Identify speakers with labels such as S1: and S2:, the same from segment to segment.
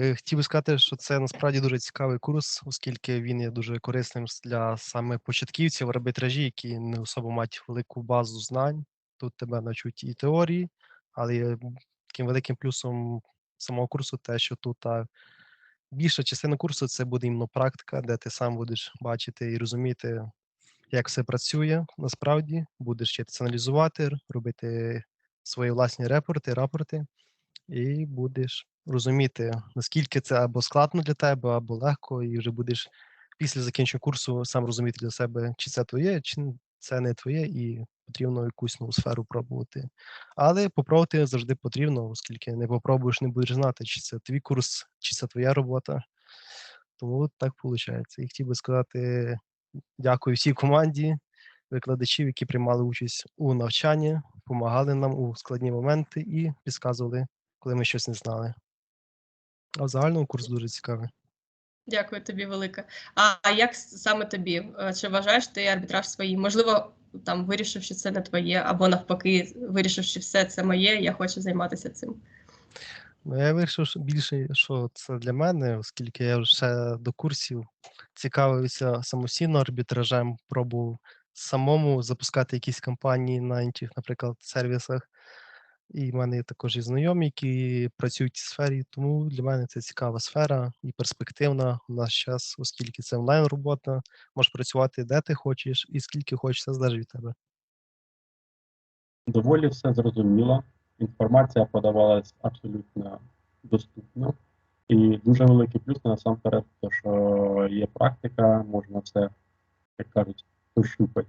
S1: Е, Хотів би сказати, що це насправді дуже цікавий курс, оскільки він є дуже корисним для саме початківців в арбітражі, які не особо мають велику базу знань. Тут тебе навчуть і теорії, але таким великим плюсом самого курсу те, що тут а, більша частина курсу це буде іменно практика, де ти сам будеш бачити і розуміти, як все працює насправді, будеш вчитися аналізувати, робити свої власні репорти, рапорти і будеш розуміти, наскільки це або складно для тебе, або легко, і вже будеш після закінчення курсу сам розуміти для себе, чи це твоє, чи це не твоє, і потрібно якусь нову сферу пробувати. Але попробувати завжди потрібно, оскільки не попробуєш, не будеш знати, чи це твій курс, чи це твоя робота. Тому так виходить. І хотів би сказати дякую всій команді викладачів, які приймали участь у навчанні, допомагали нам у складні моменти і підказували, коли ми щось не знали. А в загальному курс дуже цікавий.
S2: Дякую тобі велике. А, як саме тобі? Е, Чи вважаєш ти арбітраж своїм? Можливо, там вирішив, що це не твоє, або навпаки, вирішив, що все це моє, я хочу займатися цим.
S1: Ну, я вирішив що більше, що це для мене, оскільки я вже до курсів цікавився самостійно арбітражем, пробував самому запускати якісь кампанії на інших, наприклад, сервісах. І в мене є також і знайомі, які працюють в сфері, тому для мене це цікава сфера і перспективна в наш час, оскільки це онлайн-робота, можеш працювати де ти хочеш і скільки хочеш, це залежить від тебе.
S3: Доволі все зрозуміло. Інформація подавалась абсолютно доступно. І дуже великий плюс насамперед, те, що є практика, можна все, як кажуть, пощупати.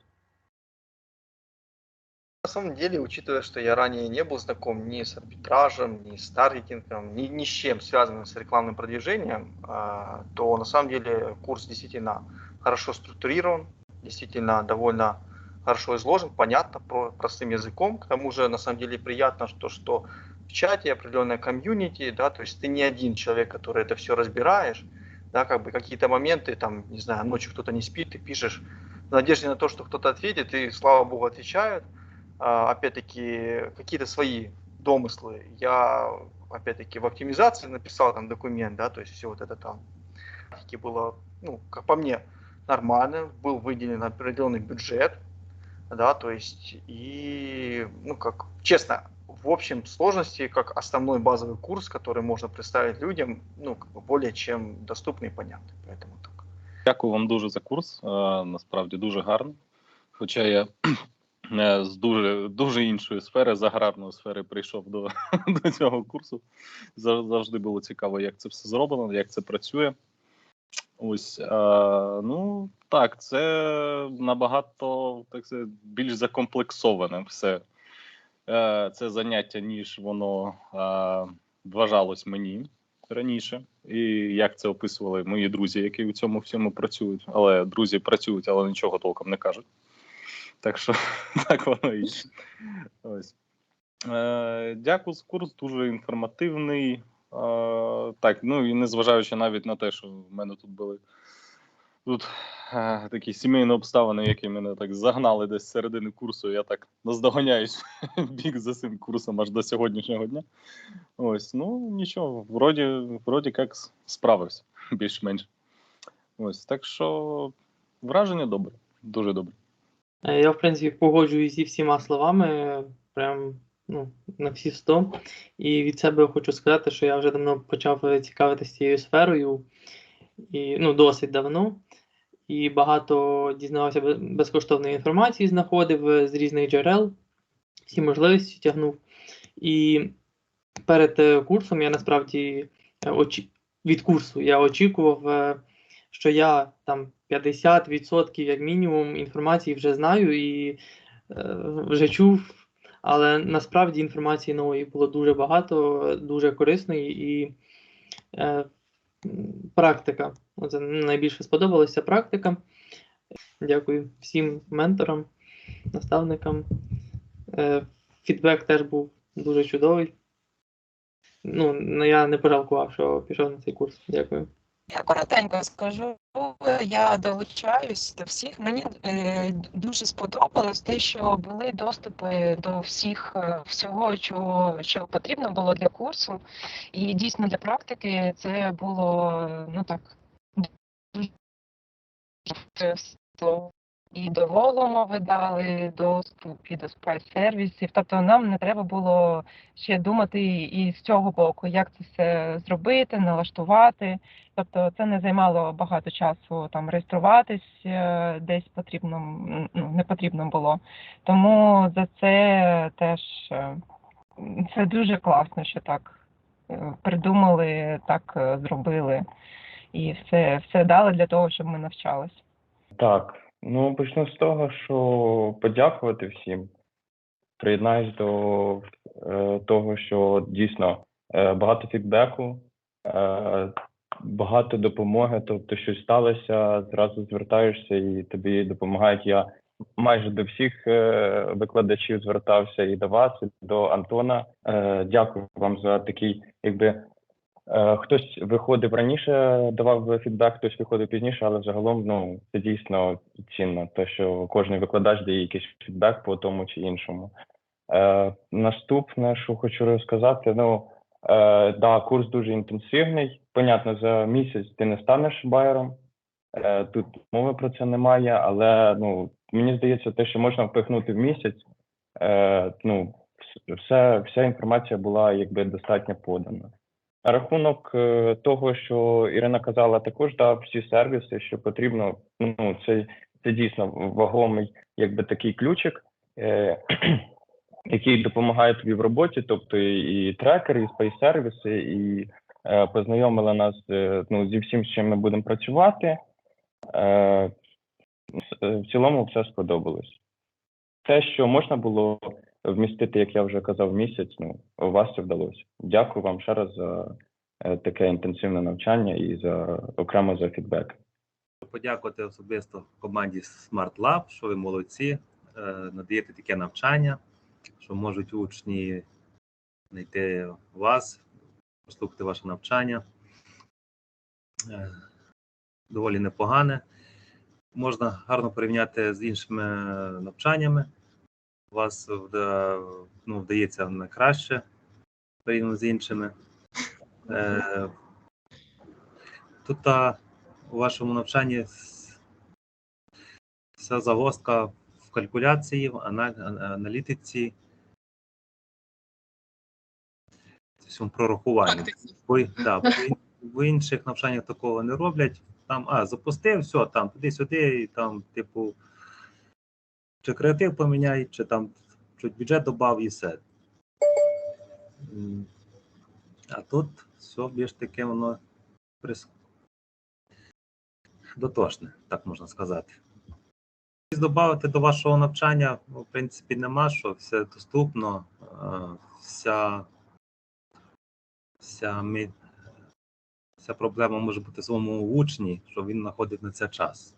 S4: Самом деле, учитывая, что я ранее не был знаком ни с арбитражем, ни с таргетингом, ни, ни с чем связанным с рекламным продвижением, а, то на самом деле курс действительно хорошо структурирован, действительно довольно хорошо изложен, понятно, про, простым языком. К тому же, на самом деле, приятно, что, что в чате определенная комьюнити, да, то есть ты не один человек, который это все разбираешь, да, как бы какие-то моменты, там, не знаю, ночью кто-то не спит, ты пишешь в надежде на то, что кто-то ответит, и, слава богу, отвечают. А, опять-таки, какие-то свои домыслы. Я, опять-таки, в оптимизации написал там документ, да, то есть все вот это там. Было, ну, как по мне, нормально, был выделен определенный бюджет, да, то есть, и, ну, как, честно, в общем сложности, как основной базовый курс, который можно представить людям, ну, как бы более чем доступный и понятный, поэтому так.
S5: Дякую вам дуже за курс. Е, Насправді дуже гарно. Хоча я з дуже, дуже іншої сфери, з аграрної сфери, прийшов до, до цього курсу. Завжди було цікаво, як це все зроблено, як це працює. Ось е, ну так, це набагато так сказати, більш закомплексоване все е, це заняття, ніж воно е, вважалось мені раніше, і як це описували мої друзі, які у цьому всьому працюють. Але друзі працюють, але нічого толком не кажуть. Так що так воно і. Е, дякую за курс, дуже інформативний. Е, так, ну і незважаючи навіть на те, що в мене тут були тут е, такі сімейні обставини, які мене так загнали десь середини курсу, я так наздоганяюсь бік за цим курсом аж до сьогоднішнього дня. Ось, ну нічого, вроді, вроді як справився, більш-менш. Ось, так що враження добре, дуже добре.
S6: Е, Я, в принципі, погоджуюсь зі всіма словами, прям ну, на всі 100. І від себе хочу сказати, що я вже давно почав цікавитися цією сферою, і, ну, досить давно. І багато дізнавався безкоштовної інформації, знаходив з різних джерел, всі можливості тягнув. І перед е, курсом я насправді е, очі... від курсу я очікував, що я там 50% як мінімум інформації вже знаю і е, вже чув. Але насправді інформації нової було дуже багато, дуже корисної і е, практика. Оце найбільше сподобалася практика. Дякую всім менторам, наставникам. Е, фідбек теж був дуже чудовий. Ну, я не пожалкував, що пішов на цей курс. Дякую.
S7: Я коротенько скажу, я долучаюсь до всіх. Мені е, дуже сподобалось те, що були доступи до всіх е, всього, чого що потрібно було для курсу. І дійсно для практики це було ну так дуже. І до волому ви дали доступ, і до спайс-сервісів. Тобто нам не треба було ще думати і з цього боку, як це все зробити, налаштувати. Тобто це не займало багато часу там реєструватись е, десь потрібно, ну, не потрібно було. Тому за це теж е, це дуже класно, що так е, придумали, так зробили і все, все дали для того, щоб ми навчались.
S8: Так, ну почну з того, що подякувати всім. Приєднаюсь до е, того, що дійсно е, багато фідбеку, е, багато допомоги. Тобто, щось сталося, зразу звертаєшся і тобі допомагають. Я майже до всіх е, викладачів звертався і до вас, і до Антона. Е, дякую вам за такий, якби Хтось виходив раніше, давав фідбек, хтось виходив пізніше, але загалом ну це дійсно цінно, те, що кожен викладач дає якийсь фідбек по тому чи іншому. Е, наступне, що хочу розказати, ну е, да, курс дуже інтенсивний. Понятно, за місяць ти не станеш байером. Е, тут мови про це немає, але ну мені здається, те, що можна впихнути в місяць, е, ну все, вся інформація була якби достатньо подана. Рахунок е, того, що Ірина казала, також да, всі сервіси, що потрібно, ну це, це дійсно вагомий, якби такий ключик, е, який допомагає тобі в роботі, тобто і, трекери, і спейс-сервіси, і е, познайомили нас е, ну, зі всім, з чим ми будемо працювати. Е, е, в цілому все сподобалось. Те, що можна було вмістити, як я вже казав, місяць. Ну у вас це вдалося. Дякую вам ще раз за е, таке інтенсивне навчання і за окремо за фідбек.
S9: подякувати особисто команді Smart Lab, що ви молодці, е, надаєте таке навчання, що можуть учні знайти вас, послухати ваше навчання. Е, Доволі непогане. Можна гарно порівняти з іншими навчаннями. У вас ну, вдається найкраще порівняно з іншими. Е, Тут у вашому навчанні вся загвоздка в калькуляції, в ана- ана- аналітиці, цьому прорахуванні. Бо, да, в інших навчаннях такого не роблять. Там, а, запустив, все, там туди-сюди, і там, типу, чи креатив поміняй, чи там чуть бюджет додав і все. А тут все більш таке воно прис... дотошне, так можна сказати. Додати до вашого навчання, в принципі, нема що, все доступно, е, вся, вся, ми, вся проблема може бути в своєму учні, що він знаходить на це час.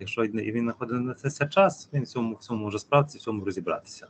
S9: Якщо він він знаходить на це час, він в цьому, в цьому може справитися, в цьому розібратися.